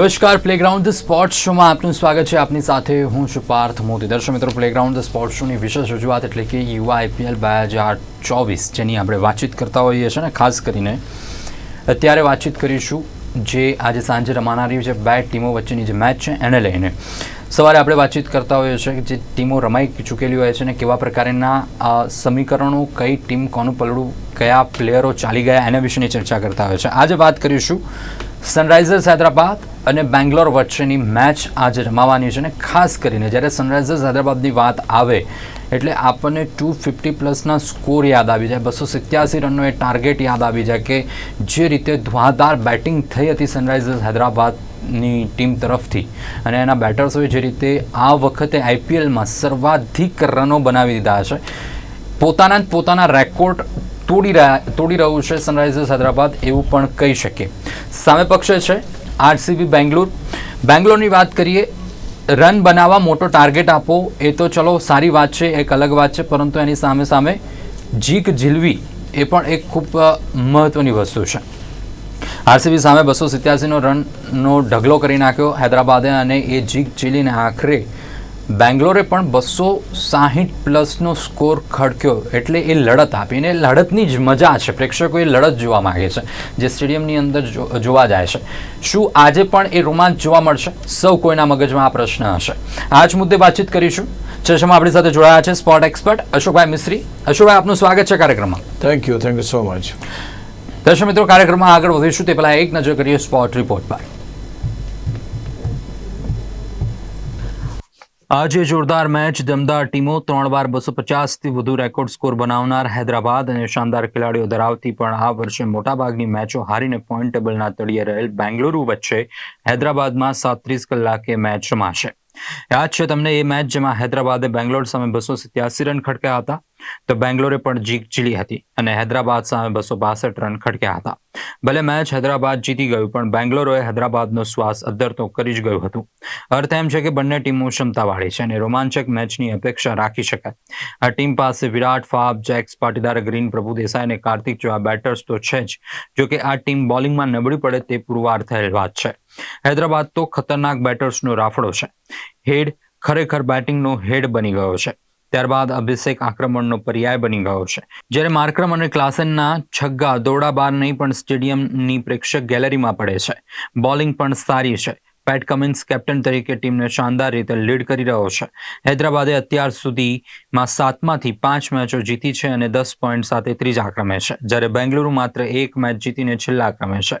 નમસ્કાર playground the sports શોમાં આપનું સ્વાગત છે. આપની સાથે હું છું પાર્થ મોદી. દર્શક મિત્રો પ્લેગ્રાઉન્ડ ધ સ્પોર્ટ્સ શોની વિશેષ રજૂઆત એટલે કે યુવા આઈપીએલ બે હજાર ચોવીસ જેની આપણે વાતચીત કરતા હોઈએ છીએ ને ખાસ કરીને અત્યારે વાતચીત કરીશું જે આજે સાંજે રમાનારી છે. બે ટીમો વચ્ચેની જે મેચ છે એને લઈને સવારે આપણે વાતચીત કરતા હોઈએ છીએ કે જે ટીમો રમાઈ ચૂકેલી હોય છે ને કેવા પ્રકારના સમીકરણો, કઈ ટીમ કોનું પલડું, કયા પ્લેયરો ચાલી ગયા એના વિશેની ચર્ચા કરતા હોય છે આજે વાત કરીશું સનરાઇઝર્સ હૈદરાબાદ અને બેંગ્લોર વચ્ચેની મેચ આજે રમાવાની છે અને ખાસ કરીને જ્યારે સનરાઇઝર્સ હૈદરાબાદની વાત આવે એટલે આપણને ટુ ફિફ્ટી પ્લસના સ્કોર યાદ આવી જાય બસો સિત્યાસી રનનો એ ટાર્ગેટ યાદ આવી જાય કે જે રીતે ધ્વાધાર બેટિંગ થઈ હતી સનરાઇઝર્સ હૈદરાબાદની ટીમ તરફથી અને એના બેટર્સોએ જે રીતે આ વખતે આઈપીએલમાં સર્વાધિક રનો બનાવી દીધા છે. પોતાના જ પોતાના રેકોર્ડ તોડી રહ્યા તોડી રહ્યું છે સનરાઇઝર્સ હૈદરાબાદ એવું પણ કહી શકીએ. સામે પક્ષે છે આરસીબી બેંગ્લોર. બેંગ્લોરની વાત કરીએ, રન બનાવવા મોટો ટાર્ગેટ આપો, એ તો ચલો સારી વાત છે, એક અલગ વાત છે, પરંતુ એની સામે સામે જીક ઝીલવી એ પણ એક ખૂબ મહત્ત્વની વસ્તુ છે. આરસીબી સામે બસો સિત્યાસીનો રનનો ઢગલો કરી નાખ્યો હૈદરાબાદે અને એ જીક ઝીલીને આખરે બેંગ્લોરે પણ બસો સાહીઠ પ્લસનો સ્કોર ખડક્યો એટલે એ લડત આપીને લડતની જ મજા છે. પ્રેક્ષકો એ લડત જોવા માંગે છે. જે સ્ટેડિયમની અંદર જોવા જાય છે. શું આજે પણ એ રોમાંચ જોવા મળશે? સૌ કોઈના મગજમાં આ પ્રશ્ન હશે. આ જ મુદ્દે વાતચીત કરીશું. ચર્ચામાં આપણી સાથે જોડાયા છે સ્પોર્ટ એક્સપર્ટ અશોકભાઈ મિસ્ત્રી. અશોકભાઈ આપનું સ્વાગત છે કાર્યક્રમમાં. Thank you thank you so much દર્શક મિત્રો કાર્યક્રમમાં આગળ વધીશું. તે પહેલાં એક નજર કરીએ સ્પોર્ટ રિપોર્ટ પર. આજે જોરદાર મેચ, દમદાર ટીમો, ત્રણ વાર બસો પચાસથી વધુ રેકોર્ડ સ્કોર બનાવનાર હૈદરાબાદ અને શાનદાર ખેલાડીઓ ધરાવતી પણ આ વર્ષે મોટાભાગની મેચો હારીને પોઈન્ટ ટેબલના તળિયે રહેલ બેંગલુરુ વચ્ચે હૈદરાબાદમાં સાત્રીસ કલાકે મેચ રમાશે યાદ છે તમને એ મેચ જેમાં હૈદરાબાદે બેંગ્લોર સામે બસો સિત્યાસી રન ખડક્યા હતા? તો બેંગ્લોરે પણ જીત ઝીલી હતી અને હૈદરાબાદ સામે બસો બાસઠ રન ખડક્યા હતા. ભલે મેચ હૈદરાબાદ જીતી ગયું, પણ બેંગ્લોરોએ હૈદરાબાદનો શ્વાસ અદ્ધર તો કરી જ ગયું હતું. અર્થ એમ છે કે બંને ટીમો ક્ષમતાવાળી છે અને રોમાંચક મેચની અપેક્ષા રાખી શકાય. આ ટીમ પાસે Virat, Faf, Jacks, Patidar Green, Prabhu Desai અને કાર્તિક જેવા બેટર્સ તો છે જ. જોકે આ ટીમ બોલિંગમાં નબળી પડે તે પુરવાર થયેલ વાત છે. હૈદરાબાદ તો ખતરનાક બેટર્સનો રાફડો છે. હેડ ખરેખર બેટિંગનો હેડ બની ગયો છે. ત્યારબાદ અભિષેક આક્રમણનો પર્યાય બની ગયો છે. જ્યારે માર્ક્રમ અને ક્લાસનના છગ્ગા દોડા બાર નહીં પણ સ્ટેડિયમની પ્રેક્ષક ગેલેરીમાં પડે છે. બોલિંગ પણ સારી છે. પેટ કમિન્સ કેપ્ટન તરીકે ટીમને શાનદાર રીતે લીડ કરી રહ્યો છે. હૈદરાબાદે અત્યાર સુધીમાં સાતમાંથી પાંચ મેચો જીતી છે અને દસ પોઈન્ટ સાથે ત્રીજા ક્રમે છે. જ્યારે બેંગલુરુ માત્ર એક મેચ જીતીને છેલ્લા ક્રમે છે.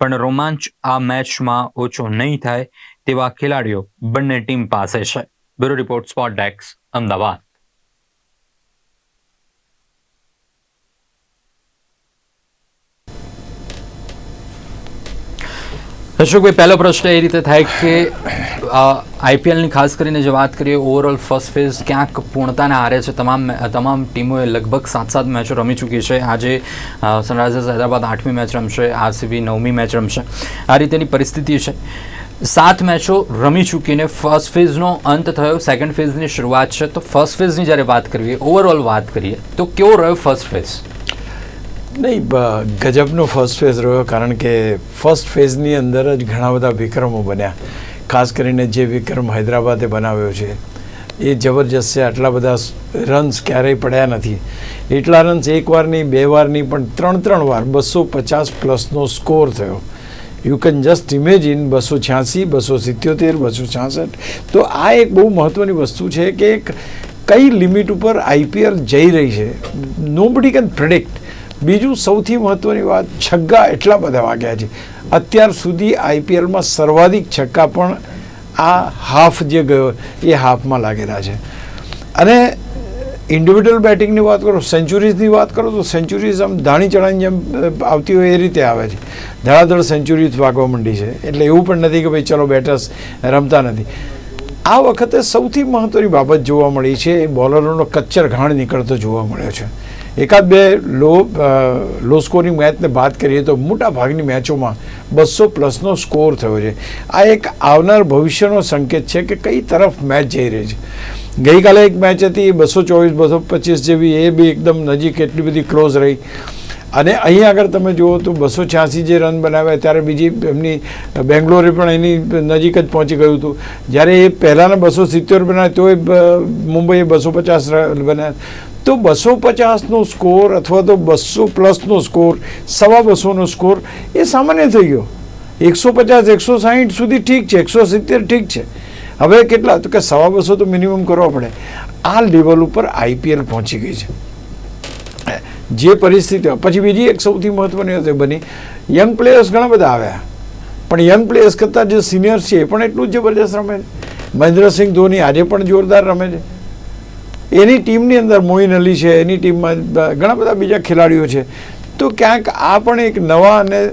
પણ રોમાંચ આ મેચમાં ઓછો નહીં થાય તેવા ખેલાડીઓ બંને ટીમ પાસે છે. બ્યુરો રિપોર્ટ, સ્પોટ ડેક્સ અમદાવાદ. અશોકભાઈ પહેલો પ્રશ્ન એ રીતે થાય કે આઈપીએલની ખાસ કરીને જે વાત કરીએ ઓવરઓલ ફર્સ્ટ ફેઝ ક્યાંક પૂર્ણતાને હારે છે? તમામ તમામ ટીમોએ લગભગ સાત સાત મેચો રમી ચૂકી છે. આજે સનરાઇઝર્સ હૈદરાબાદ આઠમી મેચ રમશે, આરસીબી નવમી મેચ રમશે. આ રીતેની પરિસ્થિતિ છે. સાત મેચો રમી ચૂકીને ફર્સ્ટ ફેઝનો અંત થયો સેકન્ડ ફેઝની શરૂઆત છે. તો ફર્સ્ટ ફેઝની જ્યારે વાત કરીએ ઓવરઓલ વાત કરીએ, તો કેવો રહ્યો ફર્સ્ટ ફેઝ નહીં ગજબનો ફર્સ્ટ ફેઝ રહ્યો કારણ કે ફર્સ્ટ ફેઝની અંદર જ ઘણા બધા વિક્રમો બન્યા. ખાસ કરીને જે વિક્રમ હૈદરાબાદે બનાવ્યો છે, એ જબરજસ્ત આટલા બધા રન્સ ક્યારેય પડ્યા નથી. એટલા રન્સ એક વાર નહીં બે વાર નહીં પણ ત્રણ ત્રણ વાર બસો પચાસ પ્લસનો સ્કોર થયો. યુ કેન જસ્ટ ઇમેજિન બસો છ્યાસી, બસો સિત્યોતેર, બસો છાસઠ. તો આ એક બહુ મહત્ત્વની વસ્તુ છે કે કઈ લિમિટ ઉપર આઈપીએલ જઈ રહી છે. નોબડી કેન પ્રિડિક્ટ બીજું સૌથી મહત્ત્વની વાત, છગ્ગા એટલા બધા વાગ્યા છે. અત્યાર સુધી આઈપીએલમાં સર્વાધિક છક્કા પણ આ હાફ જે ગયો, એ હાફમાં લાગેલા છે. અને ઇન્ડિવિડ્યુઅલ બેટિંગની વાત કરો, સેન્ચુરીઝની વાત કરો, તો સેન્ચુરીઝ આમ ધાણી ચણાની જેમ આવતી હોય એ રીતે આવે છે. ધડાધડ સેન્ચુરીઝ વાગવા માંડી છે. એટલે એવું પણ નથી કે ભાઈ ચલો બેટર્સ રમતા નથી. આ વખતે સૌથી મહત્ત્વની બાબત જોવા મળી છે, એ બોલરોનો કચ્ચર ઘાણ નીકળતો જોવા મળ્યો છે. એકાદ બે લો લો સ્કોરિંગ મેચને વાત કરીએ તો મોટા ભાગની મેચોમાં બસો પ્લસનો સ્કોર થયો છે. આ એક આવનાર ભવિષ્યનો સંકેત છે કે કઈ તરફ મેચ જઈ રહી છે. ગઈકાલે એક મેચ હતી બસો ચોવીસ, બસો પચીસ જેવી, એ બી એકદમ નજીક એટલી બધી ક્લોઝ રહી. અને અહીં આગળ તમે જુઓ તો બસો છ્યાસી જે રન બનાવ્યા ત્યારે બીજી એમની બેંગ્લોરે પણ એની નજીક જ પહોંચી ગયું હતું. જ્યારે એ પહેલાંના બસો સિત્તેર બનાવ્યા, તોય એ મુંબઈએ બસો પચાસ રન બનાવ્યા. તો બસો પચાસનો સ્કોર અથવા તો બસો પ્લસનો સ્કોર, સવા બસોનો સ્કોર એ સામાન્ય થઈ ગયો. એકસો પચાસ, એકસો સાહીઠ સુધી ઠીક છે, એકસો સિત્તેર ઠીક છે. હવે કેટલા? તો કે સવા બસો તો મિનિમમ કરવા પડે. આ લેવલ ઉપર આઈપીએલ પહોંચી ગઈ છે. જે પરિસ્થિતિ, પછી બીજી એક સૌથી મહત્વની વાત બની. યંગ પ્લેયર્સ ઘણા બધા આવ્યા. પણ યંગ પ્લેયર્સ કરતાં જે સિનિયર્સ છે એ પણ એટલું જ જબરદસ્ત રમે છે. મહેન્દ્રસિંહ ધોની આજે પણ જોરદાર રમે છે. એની ટીમની અંદર મોઇન અલી છે, એની ટીમમાં ઘણા બધા બીજા ખેલાડીઓ છે. તો ક્યાંક આ પણ એક નવા અને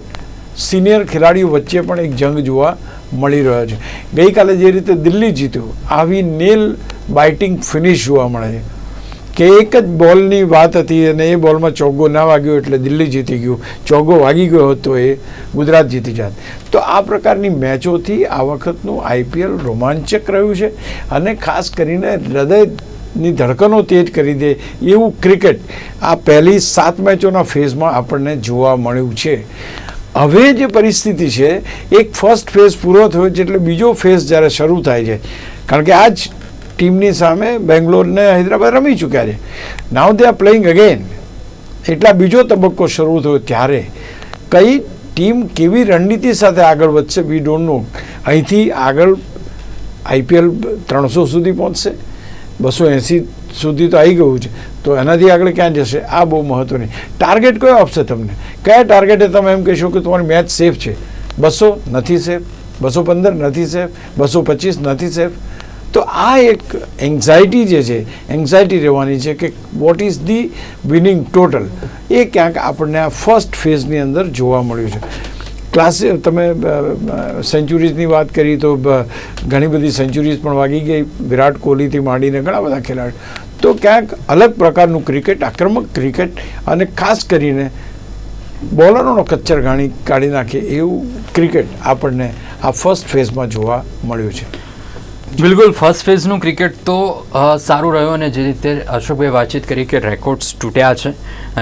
સિનિયર ખેલાડીઓ વચ્ચે પણ એક જંગ જોવા મળી રહ્યો છે. ગઈકાલે જે રીતે દિલ્હી જીત્યું, આવી નેલ બાઇટિંગ ફિનિશ જોવા મળે છે. કે એક જ બોલની વાત હતી અને એ બોલમાં ચોગ્ગો ના વાગ્યો એટલે દિલ્હી જીતી ગયું. ચોગ્ગો વાગી ગયો હતો એ ગુજરાત જીતી જાત. તો આ પ્રકારની મેચોથી આ વખતનું આઈપીએલ રોમાંચક રહ્યું છે અને ખાસ કરીને હૃદયની ધડકનો તેજ કરી દે એવું ક્રિકેટ આ પહેલી સાત મેચોના ફેઝમાં આપણને જોવા મળ્યું છે. હવે જે પરિસ્થિતિ છે, એક ફર્સ્ટ ફેઝ પૂરો થયો છે એટલે બીજો ફેઝ જ્યારે શરૂ થાય છે. કારણ કે આ જ ટીમની સામે બેંગ્લોરને હૈદરાબાદ રમી ચૂક્યા છે. Now they are playing again એટલા બીજો તબક્કો શરૂ થયો ત્યારે. કઈ ટીમ કેવી રણનીતિ સાથે આગળ વધશે વી ડોન્ટ નો અહીંથી આગળ આઈપીએલ ત્રણસો સુધી પહોંચશે. બસો એંસી સુધી તો આવી ગયું છે. તો એનાથી આગળ ક્યાં જશે? આ બહુ મહત્વની. ટાર્ગેટ કયો આપશે તમને? કયા ટાર્ગેટે તમે એમ કહેશો કે તમારી મેચ સેફ છે? બસો નથી સેફ બસો પંદર નથી સેફ બસો પચીસ નથી સેફ તો આ એક એન્ઝાયટી જે છે એન્ઝાયટી રહેવાની છે કે what is the winning total એ ક્યાંક આપણને આ ફર્સ્ટ ફેઝની અંદર જોવા મળ્યું છે. ક્લાસ, તમે સેન્ચુરીઝની વાત કરી તો ઘણી બધી સેન્ચુરીઝ પણ વાગી ગઈ. વિરાટ કોહલીથી માંડીને ઘણા બધા ખેલાડી. તો ક્યાંક અલગ પ્રકારનું ક્રિકેટ, આક્રમક ક્રિકેટ અને ખાસ કરીને બોલરોનો કચ્ચર ગાણી કાઢી નાખે એવું ક્રિકેટ આપણને આ ફર્સ્ટ ફેઝમાં જોવા મળ્યું છે. બિલકુલ ફર્સ્ટ ફેઝનું ક્રિકેટ તો સારું રહ્યું અને જે રીતે અશોકભાઈ વાતચીત કરી કે રેકોર્ડ્સ તૂટ્યા છે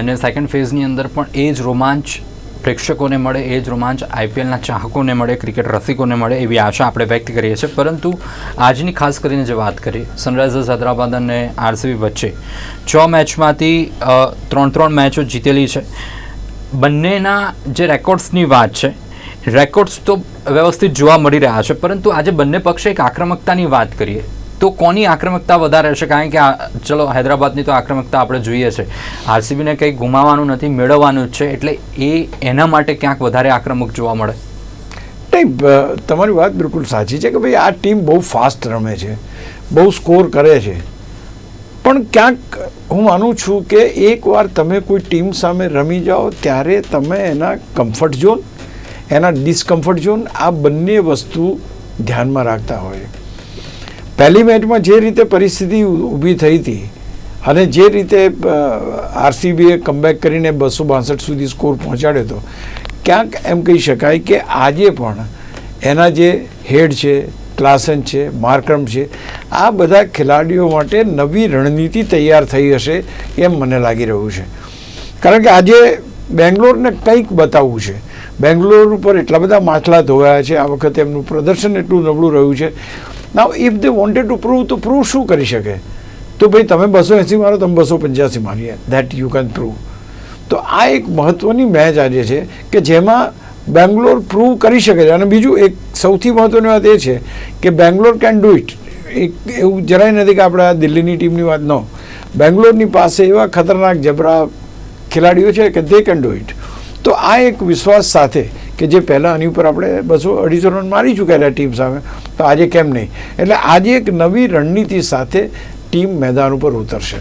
અને સેકન્ડ ફેઝની અંદર પણ એ જ રોમાંચ પ્રેક્ષકોને મળે, એ જ રોમાંચ આઈપીએલના ચાહકોને મળે, ક્રિકેટ રસિકોને મળે એવી આશા આપણે વ્યક્ત કરીએ છીએ. પરંતુ આજની ખાસ કરીને જે વાત કરી સનરાઇઝર્સ હૈદરાબાદ અને આરસીબી વચ્ચે, છ મેચમાંથી ત્રણ ત્રણ મેચો જીતેલી છે. બંનેના જે રેકોર્ડ્સની વાત છે, રેકોર્ડ્સ તો વ્યવસ્થિત જોવા મળી રહ્યા છે, પરંતુ આજે બંને પક્ષે એક આક્રમકતાની વાત કરીએ. તો કોની આક્રમકતા વધારે હશે? કારણ કે ચલો, હૈદરાબાદની તો આક્રમકતા આપણે જોઈએ છે. આરસીબીને કંઈ ગુમાવવાનું નથી, મેળવવાનું જ છે, એટલે એ એના માટે ક્યાંક વધારે આક્રમક જોવા મળે. નહીં તમારી વાત બિલકુલ સાચી છે કે ભાઈ આ ટીમ બહુ ફાસ્ટ રમે છે, બહુ સ્કોર કરે છે. પણ ક્યાંક હું માનું છું કે એકવાર તમે કોઈ ટીમ સામે રમી જાઓ, ત્યારે તમે એના કમ્ફર્ટ ઝોન એના ડિસ્કમ્ફર્ટ ઝોન આ બંને વસ્તુ ધ્યાનમાં રાખતા હોય. પહેલી મેચમાં જે રીતે પરિસ્થિતિ ઊભી થઈ હતી અને જે રીતે આરસીબીએ કમબેક કરીને બસો બાસઠ સુધી સ્કોર પહોંચાડ્યો હતો, ક્યાંક એમ કહી શકાય કે આજે પણ એના જે હેડ છે ક્લાસન છે માર્કરમ છે, આ બધા ખેલાડીઓ માટે નવી રણનીતિ તૈયાર થઈ હશે એમ મને લાગી રહ્યું છે. કારણ કે આજે બેંગ્લોરને કંઈક બતાવવું છે. બેંગ્લોર ઉપર એટલા બધા માછલા ધોવાયા છે, આ વખતે એમનું પ્રદર્શન એટલું નબળું રહ્યું છે. Now if they wanted to prove તો પ્રૂવ શું કરી શકે? તો ભાઈ, તમે બસો એંસી મારો, તમે બસો પંચ્યાસી મારીએ. દેટ યુ કેન પ્રૂવ તો આ એક મહત્ત્વની મેચ આજે છે કે જેમાં બેંગ્લોર પ્રૂવ કરી શકે છે. અને બીજું એક સૌથી મહત્ત્વની વાત એ છે કે બેંગ્લોર કેન ડુ ઇટ એક એવું જરાય નથી કે આપણે આ દિલ્હીની ટીમની વાત ન. બેંગ્લોરની પાસે એવા ખતરનાક જબરા ખેલાડીઓ છે કે દે કેન ડુ ઇટ તો આ એક વિશ્વાસ સાથે કે જે પહેલાં આની ઉપર આપણે બસો અઢીસો રન મારી ચૂકેલા ટીમ સામે, તો આજે કેમ નહીં? એટલે આજે એક નવી રણનીતિ સાથે ટીમ મેદાન ઉપર ઉતરશે.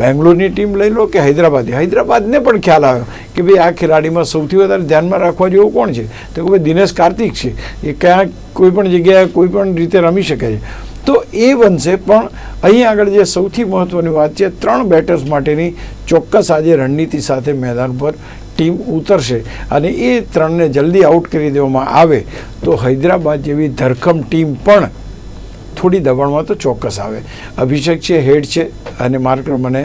બેંગ્લોરની ટીમ લઈ લો કે હૈદરાબાદી હૈદરાબાદને પણ ખ્યાલ આવ્યો કે ભાઈ આ ખેલાડીમાં સૌથી વધારે ધ્યાનમાં રાખવા જેવું કોણ છે? તો કે ભાઈ દિનેશ કાર્તિક છે. એ ક્યાં કોઈપણ જગ્યાએ કોઈ પણ રીતે રમી શકે છે. તો એ બનશે, પણ અહીં આગળ જે સૌથી મહત્ત્વની વાત છે, ત્રણ બેટર્સ માટેની ચોક્કસ આજે રણનીતિ સાથે મેદાન પર ટીમ ઉતરશે અને એ ત્રણને જલ્દી આઉટ કરી દેવામાં આવે, તો હૈદરાબાદ જેવી ધરખમ ટીમ પણ થોડી દબાણમાં તો ચોક્કસ આવે. અભિષેક છે, હેડ છે અને માર્ક મને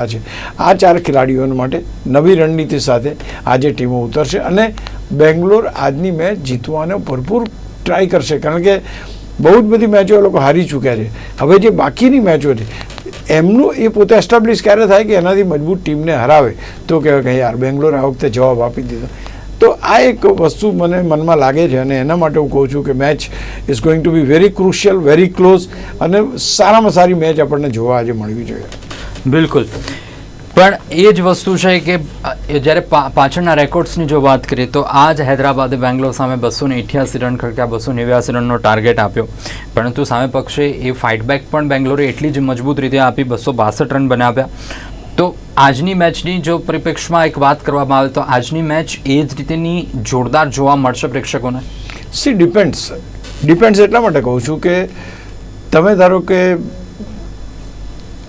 આ છે. આ ચાર ખેલાડીઓ માટે નવી રણનીતિ સાથે આજે ટીમો ઉતરશે અને બેંગ્લોર આજની મેચ જીતવાનો ભરપૂર ટ્રાય કરશે. કારણ કે બહુ જ બધી મેચો એ લોકો હારી ચૂક્યા છે. હવે જે બાકીની મેચો છે એમનું એ પોતે એસ્ટાબ્લિશ ક્યારે થાય કે એનાથી મજબૂત ટીમને હરાવે? તો કહેવાય કે યાર બેંગ્લોર આ વખતે જવાબ આપી દીધો. તો આ એક વસ્તુ મને મનમાં લાગે છે અને એના માટે હું કહું છું કે match is going to be very crucial very close અને સારામાં સારી મેચ આપણને જોવા આજે મળવી જોઈએ. બિલકુલ. પણ એ જ વસ્તુ છે કે જ્યારે પાછળના રેકોર્ડ્સની જો વાત કરીએ તો આ જ હૈદરાબાદે બેંગ્લોર સામે બસો ને અઠ્યાસી રન ખડક્યા બસો નેવ્યાસી રનનો ટાર્ગેટ આપ્યો. પરંતુ સામે પક્ષે એ ફાઇટબેક પણ બેંગ્લોરે એટલી જ મજબૂત રીતે આપી, બસો બાસઠ રન બનાવ્યા તો આજની મેચની જો પરિપ્રેક્ષમાં એક વાત કરવામાં આવે તો આજની મેચ એ જ રીતેની જોરદાર જોવા મળશે પ્રેક્ષકોને? સી ડિપેન્ડ્સ ડિપેન્ડ્સ એટલા માટે કહું છું કે, તમે ધારો કે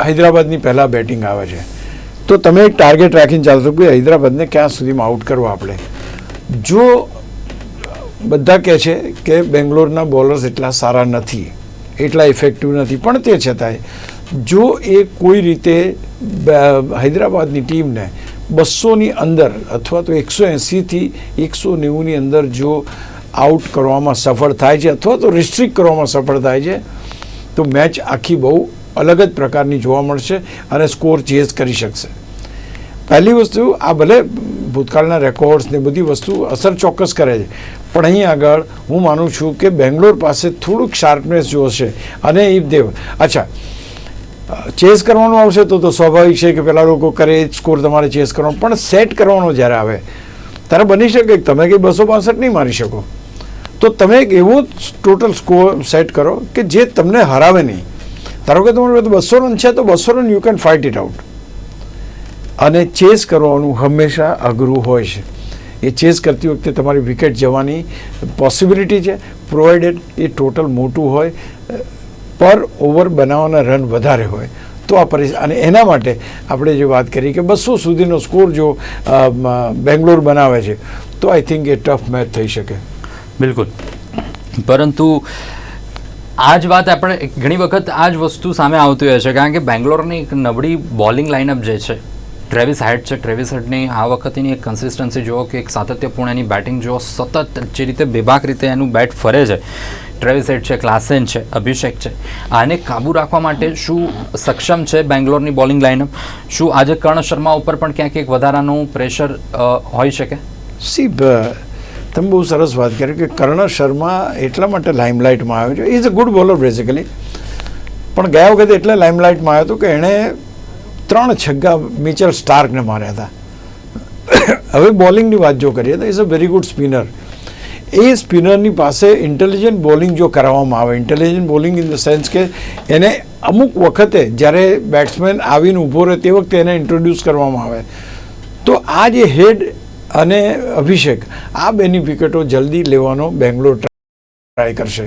હૈદરાબાદની પહેલાં બેટિંગ આવે છે. તો તમે એક ટાર્ગેટ રાખીને ચાલશો કે હૈદરાબાદને ક્યાં સુધીમાં આઉટ કરવો આપણે? જો બધા કહે છે કે બેંગ્લોરના બોલર્સ એટલા સારા નથી, એટલા ઇફેક્ટિવ નથી, પણ તે છતાંય, જો એ કોઈ રીતે હૈદરાબાદની ટીમને બસોની અંદર અથવા તો એકસો એંસીથી એકસો નેવુંની અંદર જો આઉટ કરવામાં સફળ થાય છે અથવા તો રિસ્ટ્રિક્ટ કરવામાં સફળ થાય છે, તો મેચ આખી બહુ અલગ જ પ્રકારની જોવા મળશે અને સ્કોર ચેઝ કરી શકશે. પહેલી વસ્તુ, આ ભલે ભૂતકાળના રેકોર્ડ્સ ને બધી વસ્તુ અસર ચોક્કસ કરે છે, પણ અહીં આગળ હું માનું છું કે બેંગ્લોર પાસે થોડુંક શાર્પનેસ જોશે અને ઇફ દેવ, અચ્છા ચેસ કરવાનું આવશે તો તો સ્વાભાવિક છે કે પેલા લોકો કરે, સ્કોર તમારે ચેસ કરવાનો, પણ સેટ કરવાનો જ્યારે આવે, ત્યારે બની શકે તમે કંઈ બસો પાસઠ નહીં મારી શકો. તો તમે એક એવો ટોટલ સ્કોર સેટ કરો કે જે તમને હરાવે નહીં. ધારો કે તમારી પાસે બસો રન છે તો બસો run you can fight it out અને ચેસ કરવાનું હંમેશા અઘરું હોય છે. એ ચેસ કરતી વખતે તમારી વિકેટ જવાની પોસિબિલિટી છે. પ્રોવાઇડેડ એ ટોટલ મોટું હોય, પર ઓવર બનાવવાના રન વધારે હોય. તો આ પરિસ્થિતિ અને એના માટે આપણે જે વાત કરી કે બસો સુધીનો સ્કોર જો બેંગ્લોર બનાવે છે, તો I think a tough match થઈ શકે. બિલકુલ. પરંતુ આ જ વાત આપણે ઘણી વખત આ જ વસ્તુ સામે આવતી હોય છે, કારણ કે બેંગ્લોરની એક નબળી બોલિંગ લાઇનઅપ જે છે, ટ્રેવિસ હેડ છે, ટ્રેવિસ હેડની આ વખતની એક કન્સિસ્ટન્સી જુઓ કે એક સાતત્યપૂર્ણ એની બેટિંગ જુઓ, સતત જે રીતે બેબાક રીતે એનું બેટ ફરે છે, ટ્રેવિસ હેડ છે, ક્લાસેન છે, અભિષેક છે, આને કાબુ રાખવા માટે શું સક્ષમ છે બેંગ્લોરની બોલિંગ લાઇનઅપ શું આજે કર્ણ શર્મા ઉપર પણ ક્યાંક એક વધારાનું પ્રેશર હોઈ શકે? સી તમે બહુ સરસ વાત કરી કે કર્ણ શર્મા એટલા માટે લાઇમલાઇટમાં આવ્યો છે. Is a good bowler basically પણ ગયા વખતે એટલે લાઇમલાઇટમાં આવ્યો હતો કે એણે ત્રણ છગ્ગા મિચલ સ્ટાર્કને માર્યા હતા. હવે બોલિંગની વાત જો કરીએ તો is a very good spinner એ સ્પિનરની પાસે ઇન્ટેલિજન્ટ બોલિંગ જો કરાવવામાં આવે intelligent bowling in the sense કે એને અમુક વખતે જ્યારે બેટ્સમેન આવીને ઊભો રહે તે વખતે એને ઇન્ટ્રોડ્યુસ કરવામાં આવે. તો આ જે હેડ અને અભિષેક. આ બેની વિકેટો જલ્દી લેવાનો બેંગ્લોર ટ્રાય કરશે.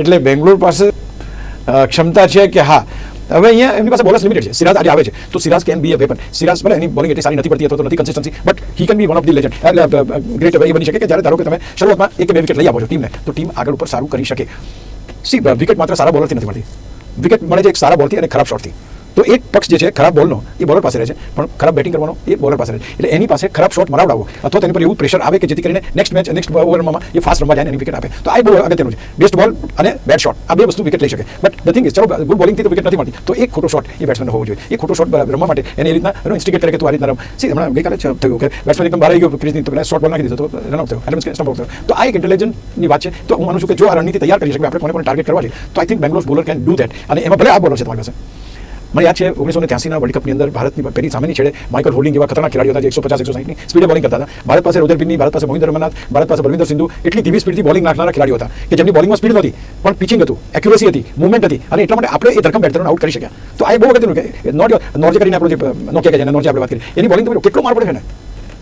એટલે બેંગ્લોર પાસે ક્ષમતા છે કે હા. હવે અહીંયા એમની પાસે બોલર્સ લિમિટેડ છે. સિરાજ આજે આવે છે. તો Siraj can be a weapon Siraj ભલે એની બોલિંગ એટલી સારી નથી પડતી અથવા તો નથી consistency but he can be one of the legend એટલે ગ્રેટ એ બની શકે કે જ્યારે ધારો કે તમે શરૂઆતમાં એક બે વિકેટ લઈ આવો છો ટીમને તો ટીમ આગળ ઉપર સારું કરી શકે. સી વિકેટ માત્ર સારા બોલરથી નથી મળતી. વિકેટ મળે છે એક સારા બોલથી અને ખરાબ શોટથી તો એક પક્ષ જે છે, ખરાબ બોલનો, એ બોલર પાસે રહે છે. પણ ખરાબ બેટિંગ કરવાનો, એ બોલર પાસે રહે છે. એટલે એની પાસે ખરાબ શોટ મરાવડાવો. અથવા તેની પર એવું પ્રેશર આવે કે જેથી કરીને નેક્સ્ટ મેચ નેક્સ્ટ ઓવરમાં એ ફાસ્ટ રમવા જાય એની વિકેટ આપે. તો આ બહુ અગત્યનું છે. બેસ્ટ બોલ અને બેડ શોટ આ બે વસ્તુ વિકેટ લઈ શકે. બટ ધ થિંગ ઇઝ ચલો ગુડ બોલિંગથી તો વિકેટ નથી મળતી. તો એક ખોટો શોટ એ બેટ્સમેન હોવો જોઈએ. એ ખોટો શોટ રમવા માટે એને એ રીતના એનો ઇન્સ્ટિગેટ કરે કે તું આ રીતના રમ. સી હમણાં ગઈકાલે થયું કે બેટ્સમેન એકદમ બહાર આવી ગયો, ક્રિઝની તો શોટ બોલ નાખી દીધો, તો રન આઉટ થયો. એટલે સ્ટમ્પ તો આ એક ઇન્ટેલિજન્ટની વાત છે. તો હું માનું છું કે જો આ રણનીતિ તૈયાર કરી શકે, આપણે કોને પણ ટાર્ગેટ કરવા છે, તો I think Bangalore bowler can do that અને એમાં ભલે આ બોલર છે તમારી પાસે. મને યાદ છે, ઓગણીસો ને ત્યાસીના વર્લ્ડ કપની અંદર ભારતની પેલી સામેની છેડે માઇકલ હોલ્ડિંગ જેવા ખતરનાક ખેલાડીઓ હતા જે એકસો પચાસ, એકસો સાઠની સ્પીડે બોલિંગ કરતા હતા. ભારત પાસે રોજર બિન્ની ભારત પાસે મોહિન્દર રમનાથ, ભારત પાસે બલવિંદર સિંધુ, એટલી ધીમી સ્પીડથી બોલિંગ નાખનારા ખેલાડીઓ હતા કે જેમની બોલિંગમાં સ્પીડ નહોતી, પણ પિચિંગ હતું એક્યુરેસી હતી મુવમેન્ટ હતી અને એટલા માટે આપણે એ ધરખમ બેટરોને આઉટ કરી શક્યા. તો આ બહુ અગત્યનું કે નોટ નોર્જે કરીને આપણો જે નોકે કે જેને નોર્જે આપણે વાત કરી, એની બોલિંગ તમે કેટલો માર પડે છે ને?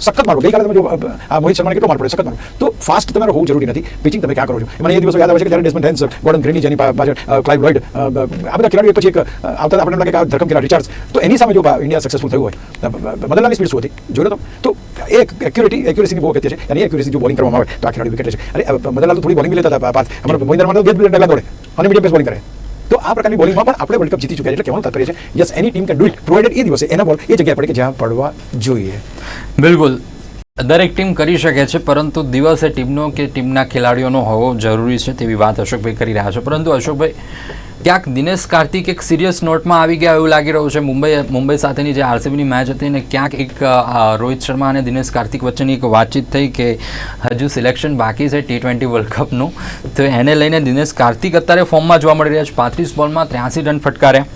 સખત મારો ગઈકાલે તમે જો આ મોહિત શર્માને કેટલો માર પડે સખત મારો તો ફાસ્ટ તમારે હોવું જરૂરી નથી. પિચિંગ તમે ક્યાં કરો છો? મને એ દિવસો યાદ આવે છે કે જ્યારે ડેસમન્ડ હેન્સ, ગોર્ડન ગ્રીની જેની પાછળ ક્લાઇવ લોઇડ આ બધા ખેલાડીઓ પછી એક આવતા આપણને લાગે કે આ ધરકમ ખેલાડી રિચાર્જ તો એની સામે જો ઇન્ડિયા સક્સેસફુલ થયું હોય મદનલાલની સ્પીડ શું હતી? જોયો તો. તો એ એક્યુરેટી એક્યુરેસીની બહુ અગત્ય છે. અને એક્યુરેસી જો બોલિંગ કરવામાં આવે, તો આ ખેલાડી વિકેટ છે. અરે મદનલાલ તો થોડી બોલિંગ લેતા હતા, પાર્થ. અમારા મોહિન્દર માટે બે દોડે. અને મીડિયમ પેસ બોલિંગ કરે. તો આ પ્રકારની બોલિંગમાં પણ આપણે વર્લ્ડ કપ જીતી ચૂક્યા એટલે કહેવાનું તાત્પર્ય છે yes any team can do it provided એ દિવસે એના બોલ એ જગ્યાએ પડે કે જ્યાં પડવા જોઈએ. બિલકુલ. દરેક ટીમ કરી શકે છે, પરંતુ દિવસે ટીમનો કે ટીમના ખેલાડીઓનો હોવો જરૂરી છે તેવી વાત અશોકભાઈ કરી રહ્યા છે. પરંતુ અશોકભાઈ ક્યાંક દિનેશ કાર્તિક એક સિરિયસ નોટમાં આવી ગયા એવું લાગી રહ્યું છે. મુંબઈ મુંબઈ સાથેની જે આરસીબીની મેચ હતી ને ક્યાંક એક રોહિત શર્મા અને દિનેશ કાર્તિક વચ્ચેની એક વાતચીત થઈ કે હજુ સિલેક્શન બાકી છે ટી ટ્વેન્ટી વર્લ્ડ કપનું તો એને લઈને દિનેશ કાર્તિક અત્યારે ફોર્મમાં જોવા મળી રહ્યા છે. પાંત્રીસ બોલમાં ત્ર્યાસી રન ફટકાર્યા.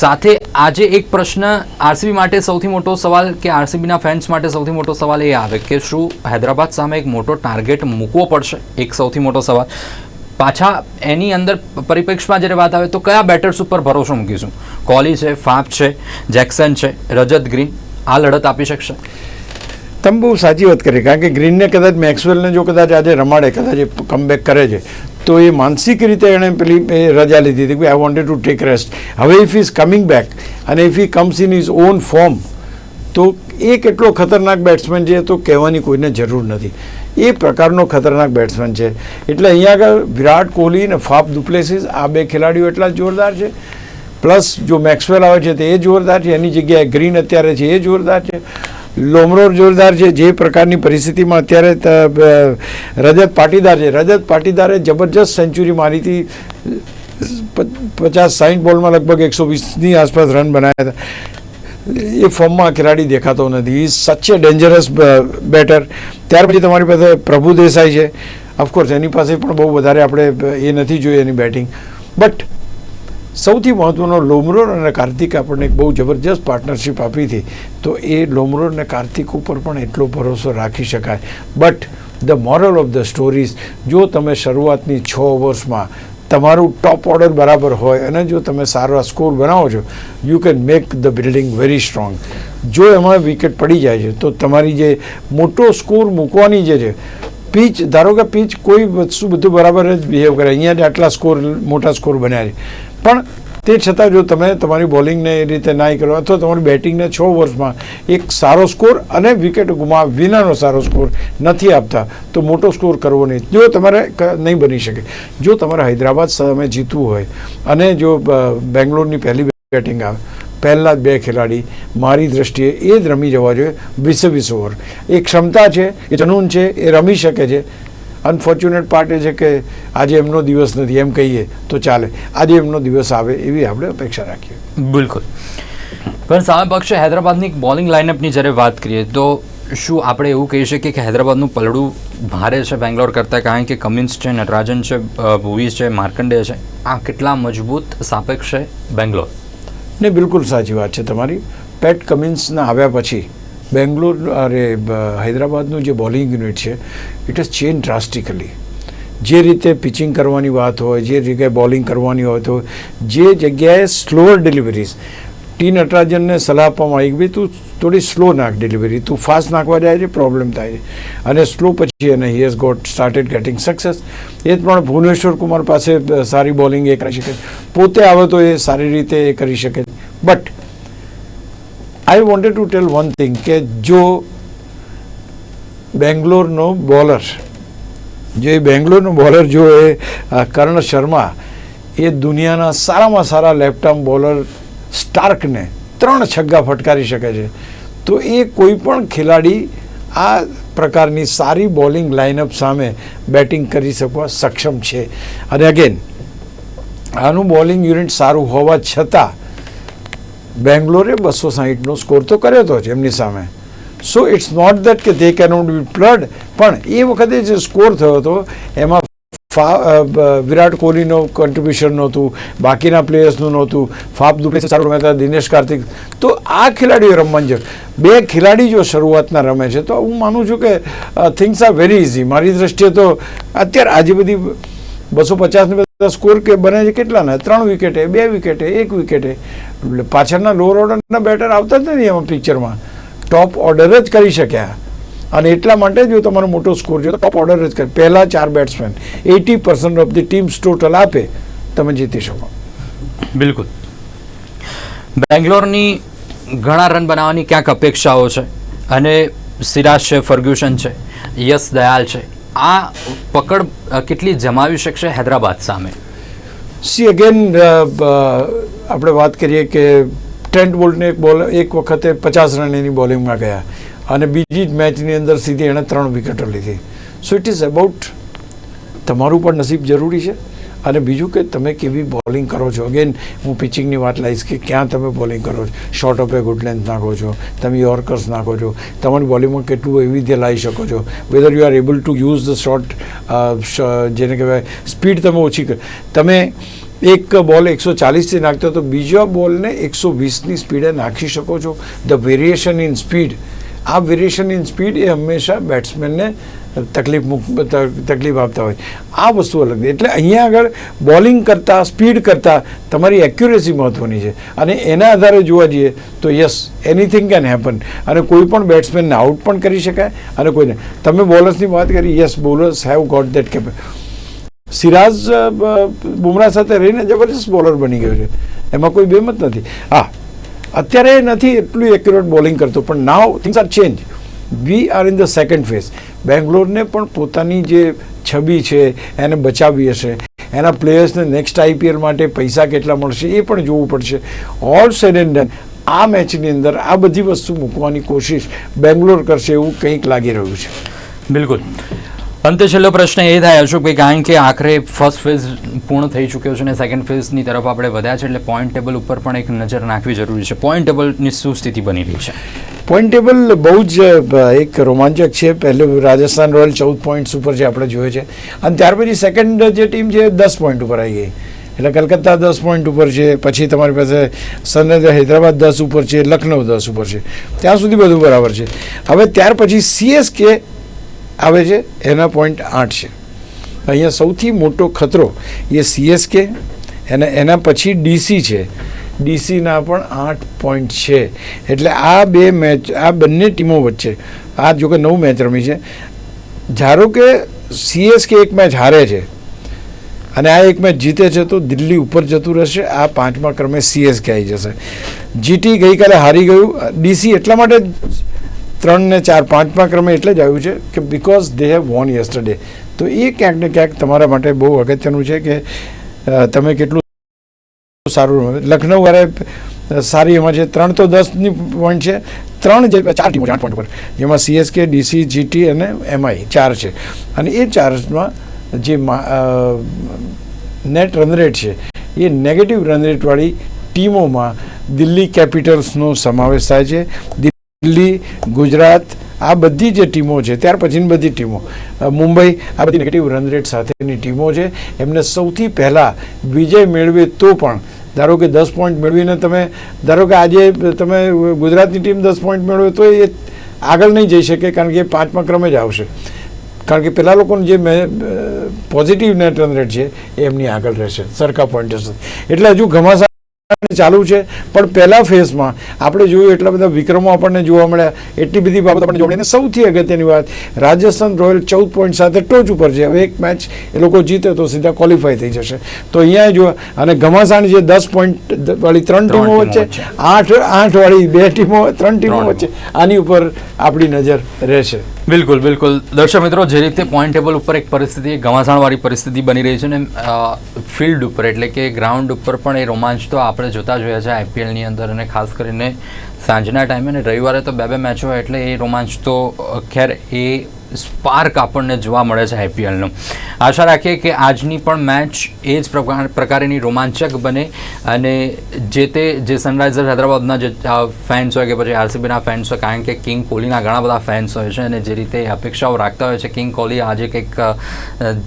સાથે આજે એક પ્રશ્ન આરસીબી માટે સૌથી મોટો સવાલ કે આરસીબીના ફેન્સ માટે સૌથી મોટો સવાલ એ આવે કે શું હૈદરાબાદ સામે એક મોટો ટાર્ગેટ મૂકવો પડશે? એક સૌથી મોટો સવાલ. પાછા એની અંદર પરિપ્રેક્ષમાં જ્યારે વાત આવે તો કયા બેટર્સ ઉપર ભરોસો મૂકીશું? કોહલી છે, ફાફ છે, જેક્સન છે, રજત ગ્રીન. આ લડત આપી શકશે? તમે બહુ સાચી વાત કરી, કારણ કે ગ્રીનને કદાચ મેક્સવેલને જો કદાચ આજે રમાડે, કદાચ એ કમબેક કરે છે, તો એ માનસિક રીતે એણે પેલી રજા લીધી હતી કે I wanted to take rest હવે ઇફ ઇઝ કમિંગ બેક અને if he comes in is on form તો એ કેટલો ખતરનાક બેટ્સમેન છે તો કહેવાની કોઈને જરૂર નથી. એ પ્રકારનો ખતરનાક બેટ્સમેન છે. એટલે અહીંયા આગળ વિરાટ કોહલી અને ફાફ દુપ્લેસીસ, આ બે ખેલાડીઓ એટલા જોરદાર છે. પ્લસ જો મેક્સવેલ આવે છે તે એ જોરદાર છે. એની જગ્યાએ ગ્રીન અત્યારે છે એ જોરદાર છે. લોમરોર જોરદાર છે. જે પ્રકારની પરિસ્થિતિમાં અત્યારે રજત પાટીદાર છે. રજત પાટીદારે જબરજસ્ત સેન્ચુરી મારી હતી. પચાસ સાઠ બોલમાં લગભગ એકસો વીસની આસપાસ રન બનાવ્યા હતા. એ ફોર્મમાં ખેલાડી દેખાતો નથી. ઇઝ સચ એ ડેન્જરસ બેટર ત્યાર પછી તમારી પાસે પ્રભુ દેસાઈ છે. ઓફકોર્સ એની પાસે પણ બહુ વધારે આપણે એ નથી જોઈએ એની બેટિંગ બટ સૌથી મહત્ત્વનો લોમરોર અને કાર્તિક આપણને એક બહુ જબરજસ્ત પાર્ટનરશિપ આપી હતી. તો એ લોમરોર અને કાર્તિક ઉપર પણ એટલો ભરોસો રાખી શકાય. But the moral of the stories જો તમે શરૂઆતની છ ઓવર્સમાં તમારું ટોપ ઓર્ડર બરાબર હોય અને જો તમે સારા સ્કોર બનાવો છો you can make the building very strong જો એમાં વિકેટ પડી જાય છે, તો તમારી જે મોટો સ્કોર મૂકવાની જે છે પીચ ધારો કે પીચ કોઈ વસ્તુ બધું બરાબર જ બિહેવ કરે. અહીંયા જ આટલા સ્કોર મોટા સ્કોર બન્યા છે. પણ તે છતાં જો તમે તમારી બોલિંગને એ રીતે ના કરો અથવા તમારી બેટિંગને છ વર્ષમાં એક સારો સ્કોર અને વિકેટ ગુમાવ વિનાનો સારો સ્કોર નથી આપતા, તો મોટો સ્કોર કરવો નહીં. જો તમારે નહીં બની શકે. જો તમારે હૈદરાબાદ સામે જીતવું હોય અને જો બેંગ્લોરની પહેલી બેટિંગ આવે, પહેલાં જ બે ખેલાડી મારી દ્રષ્ટિએ એ જ રમી જવા જોઈએ વીસે વીસ ઓવર. એ ક્ષમતા છે, એ જનૂન છે, એ રમી શકે છે અનફોર્ચ્યુનેટ પાર્ટ એ છે કે આજે એમનો દિવસ નથી એમ કહીએ તો ચાલે. આજે એમનો દિવસ આવે એવી આપણે અપેક્ષા રાખીએ. બિલકુલ. પણ સામે પક્ષે હૈદરાબાદની બોલિંગ લાઇનઅપની જ્યારે વાત કરીએ તો શું આપણે એવું કહી શકીએ કે હૈદરાબાદનું પલડું ભારે છે બેંગ્લોર કરતાં? કારણ કે કમિન્સ છે નટરાજન છે અ, છે માર્કંડે છે. આ કેટલા મજબૂત સાપેક્ષ છે બેંગ્લોર? ને બિલકુલ સાચી વાત છે તમારી. પેટ કમિન્સના આવ્યા પછી બેંગ્લોર અરે હૈદરાબાદનું જે બોલિંગ યુનિટ છે ઇટ ઇઝ ચેન્જ ડ્રાસ્ટિકલી જે રીતે પિચિંગ કરવાની વાત હોય, જે જગ્યાએ બોલિંગ કરવાની હોય તો, જે જગ્યાએ સ્લોઅર ડિલિવરીઝ ટી નટરાજનને સલાહ આપવામાં આવી ભાઈ તું થોડી સ્લો નાખ ડિલિવરી તું ફાસ્ટ નાખવા જાય છે પ્રોબ્લેમ થાય છે. અને સ્લો પછી અને he has got started getting success એ જ પણ ભુવનેશ્વર કુમાર પાસે સારી બોલિંગ એ કરી શકે પોતે આવે તો એ સારી રીતે એ કરી શકે but I wanted to tell one thing કે જો બેંગ્લોરનો બોલર, જો બેંગ્લોરનો બોલર જો એ કર્ણ શર્મા, એ દુનિયાના સારામાં સારા લેફ્ટ બોલર સ્ટાર્કને ત્રણ છગ્ગા ફટકારી શકે છે. તો એ કોઈ પણ ખેલાડી આ પ્રકારની સારી બોલિંગ લાઇનઅપ સામે બેટિંગ કરી શકવા સક્ષમ છે. અને અગેન આનું બોલિંગ યુનિટ સારું હોવા છતાં બેંગ્લોરે બસો સાહીઠનો સ્કોર તો કર્યો હતો એમની સામે. સો ઇટ્સ નોટ દેટ કે દે કેનોટ બી પ્લડ પણ એ વખતે જે સ્કોર થયો હતો, એમાં વિરાટ કોહલીનો કોન્ટ્રીબ્યુશન નહોતું, બાકીના પ્લેયર્સનું નહોતું ફાફ દુપ્લેસી સારું રમ્યા હતા, દિનેશ કાર્તિક. તો આ ખેલાડીઓ રમવાની બે ખેલાડી જો શરૂઆતના રમે છે, તો હું માનું છું કે થિંગ્સ આર વેરી ઇઝી મારી દ્રષ્ટિએ તો અત્યારે આજે બધી બસો પચાસ ને બધા સ્કોર કે બને છે કેટલાના? ત્રણ વિકેટે બે વિકેટે એક વિકેટે પાછળના લોઅર ઓર્ડરના બેટર આવતા જ નથી એમાં પિક્ચરમાં ટોપ ઓર્ડર જ કરી શક્યા. અને એટલા માટે જો તમારો મોટો સ્કોર જો ટોપ ઓર્ડર જ કરે. પહેલા ચાર batsmen eighty percent of the team's total આપે. તમે જીતી શકો. બિલકુલ. બેંગ્લોરની ઘણા રન બનાવવાની ક્યાંક અપેક્ષાઓ છે. અને સિરાજ છે, ફર્ગ્યુસન છે, યસ દયાલ છે. આ પકડ કેટલી જમાવી શકશે હૈદરાબાદ સામે? સી અગેન આપણે વાત કરીએ કે ટ્રેન્ટ બોલ્ટને એક બોલ, એક વખતે પચાસ રન એની બોલિંગમાં ગયા અને બીજી જ મેચની અંદર સીધી એણે ત્રણ વિકેટો લીધી. સો ઇટ ઇઝ અબાઉટ તમારું પણ નસીબ જરૂરી છે. અને બીજું કે તમે કેવી બોલિંગ કરો છો? અગેન હું પિચિંગની વાત લાવીશ કે ક્યાં તમે બોલિંગ કરો છો? શોર્ટ ઓફે ગુડ લેન્થ નાખો છો? તમે યોર્કર્સ નાખો છો? તમારી બોલિંગમાં કેટલું વૈવિધ્ય લાવી શકો છો? Whether you are able to use the short જેને કહેવાય સ્પીડ તમે ઓછી તમે એક બોલ એકસો ચાલીસથી નાખતો તો બીજા બોલને એકસો વીસની સ્પીડે નાખી શકો છો. ધ વેરિએશન ઇન સ્પીડ આ વેરિએશન ઇન સ્પીડ એ હંમેશા બેટ્સમેનને તકલીફ તકલીફ આપતા હોય. આ વસ્તુ અલગ એટલે અહીંયા આગળ બોલિંગ કરતાં, સ્પીડ કરતાં તમારી એક્યુરેસી મહત્ત્વની છે. અને એના આધારે જોવા જઈએ તો યસ, એનીથિંગ કેન હેપન. અને કોઈ પણ બેટ્સમેનને આઉટ પણ કરી શકાય અને કોઈને તમે બોલર્સની વાત કરી, yes, bowlers have got that cap Siraj Bumrah સાથે રહીને જબરજસ્ત બોલર બની ગયો છે. એમાં કોઈ બેમત નથી. હા, અત્યારે નથી એટલું એક્યુરેટ બોલિંગ કરતો, પણ now things are change we are in the second phase બેંગ્લોરને પણ પોતાની જે છબી છે એને બચાવી હશે. એના પ્લેયર્સને નેક્સ્ટ આઈપીએલ માટે પૈસા કેટલા મળશે એ પણ જોવું પડશે. ઓલ સેડ એન્ડ આ મેચની અંદર આ બધી વસ્તુ મૂકવાની કોશિશ બેંગ્લોર કરશે એવું કંઈક લાગી રહ્યું છે. બિલકુલ. અંતે છેલ્લો પ્રશ્ન એ થાય અશોકભાઈ કારણ કે આખરે ફર્સ્ટ ફેઝ પૂર્ણ થઈ ચૂક્યો છે અને સેકન્ડ ફેઝની તરફ આપણે વધ્યા છે, એટલે પોઈન્ટ ટેબલ ઉપર પણ એક નજર નાખવી જરૂરી છે. પોઈન્ટ ટેબલની શું સ્થિતિ બની રહી છે? પોઈન્ટ ટેબલ બહુ જ એક રોમાંચક છે. પહેલું રાજસ્થાન રોયલ ચૌદ પોઈન્ટ્સ ઉપર જે આપણે જોઈએ છે. અને ત્યાર પછી સેકન્ડ જે ટીમ છે દસ પોઈન્ટ ઉપર આવી ગઈ. એટલે કલકત્તા દસ પોઈન્ટ ઉપર છે. પછી તમારી પાસે સનરાઈઝર હૈદરાબાદ દસ ઉપર છે. લખનઉ દસ ઉપર છે. ત્યાં સુધી બધું બરાબર છે. હવે ત્યાર પછી સીએસકે આવે છે. એના પોઈન્ટ આઠ છે. અહીંયા સૌથી મોટો ખતરો એ સીએસકે અને એના પછી ડીસી છે. ડીસીના પણ આઠ પોઈન્ટ છે. એટલે આ બે મેચ આ બંને ટીમો વચ્ચે, આ જો કે નવ મેચ રમી છે. ધારો કે સીએસકે એક મેચ હારે છે, અને આ એક મેચ જીતે છે, તો દિલ્હી ઉપર જતું રહેશે. આ પાંચમા ક્રમે સીએસકે આવી જશે. જીટી ગઈકાલે હારી ગયું. ડીસી એટલા માટે ત્રણ ને ચાર પાંચમા ક્રમે એટલે જ આવ્યું છે કે because they have won yesterday તો એ ક્યાંક ને ક્યાંક તમારા માટે બહુ અગત્યનું છે કે તમે કેટલું સારું. લખનઉ વાળા સારી એમાં છે ત્રણ તો દસની પોઈન્ટ છે, ત્રણ જે ચાર ટીમો આઠ પોઈન્ટ પર જેમાં સીએસકે ડીસી જીટી અને એમઆઈ ચાર છે. અને એ ચારમાં જે નેટ રનરેટ છે, એ નેગેટિવ રનરેટવાળી ટીમોમાં દિલ્હી કેપિટલ્સનો સમાવેશ થાય છે. દિલ્હી, ગુજરાત, આ બધી જે ટીમો છે, ત્યાર પછીની બધી ટીમો મુંબઈ, આ બધી નેગેટિવ રનરેટ સાથેની ટીમો છે. એમને સૌથી પહેલાં વિજય મેળવે તો પણ ધારો કે દસ પોઈન્ટ મેળવીને તમે, ધારો કે આજે તમે ગુજરાતની ટીમ દસ પોઈન્ટ મેળવે તો એ આગળ નહીં જઈ શકે કારણ કે એ પાંચમા ક્રમે જ આવશે. કારણ કે પેલા લોકોનું જે પોઝિટિવ નેટ રન રેટ છે એમની આગળ રહેશે. સરખા પોઈન્ટ એટલે હજુ ઘમાસા ચાલુ છે. પણ પહેલા ફેઝમાં આપણે જોયું એટલા બધા વિક્રમો આપણને જોવા મળ્યા. એટલી બધી બાબત આપણને જોવા સૌથી અગત્યની વાત રાજસ્થાન રોયલ ચૌદ પોઈન્ટ સાથે ટોચ ઉપર છે. હવે એક મેચ એ લોકો જીતે તો સીધા ક્વોલિફાય થઈ જશે. તો અહીંયા જો અને ઘમાસાણ જે દસ પોઈન્ટ વાળી ત્રણ ટીમો વચ્ચે. આઠ આઠ વાળી બે ટીમો ત્રણ ટીમો વચ્ચે આની ઉપર આપણી નજર રહેશે. બિલકુલ બિલકુલ. દર્શક મિત્રો, જે રીતે પોઈન્ટ ટેબલ ઉપર એક પરિસ્થિતિ ઘમાસાણવાળી પરિસ્થિતિ બની રહી છે ને ફિલ્ડ ઉપર, એટલે કે ગ્રાઉન્ડ ઉપર પણ એ રોમાંચ તો આપણે જોતા જોયા છે આઈપીએલની અંદર અને ખાસ કરીને સાંજના ટાઈમે અને રવિવારે તો બે બે મેચો એટલે એ રોમાંચ તો ખેર, એ સ્પાર્ક આપણને જોવા મળે છે આઈપીએલનું. આશા રાખીએ કે આજની પણ મેચ એ જ પ્રકાર પ્રકારેની રોમાંચક બને અને જે તે જે સનરાઇઝર્સ હૈદરાબાદના જે ફેન્સ હોય કે પછી આરસીબીના ફેન્સ હોય કારણ કે કિંગ કોહલીના ઘણા બધા ફેન્સ હોય છે અને જે રીતે અપેક્ષાઓ રાખતા હોય છે કિંગ કોહલી આજે કંઈક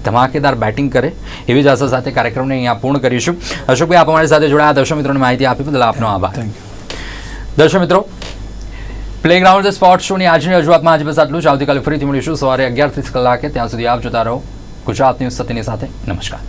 ધમાકેદાર બેટિંગ કરે એવી જ આશા સાથે કાર્યક્રમને અહીંયા પૂર્ણ કરીશું. અશોકભાઈ આપ અમારી સાથે જોડાયા. દર્શક મિત્રોને માહિતી આપી બદલ આપનો આભાર. થેન્ક યુ દર્શક મિત્રો પ્લેગ્રાઉન્ડ ધ સ્પોર્ટ શોની આજની રજૂઆતમાં આજે બસ આટલું જ. આવતીકાલે ફરીથી મળીશું સવારે અગિયાર ત્રીસ કલાકે. ત્યાં સુધી આપ જોતા રહો. ગુજરાત ન્યૂઝ સત્યની સાથે. નમસ્કાર.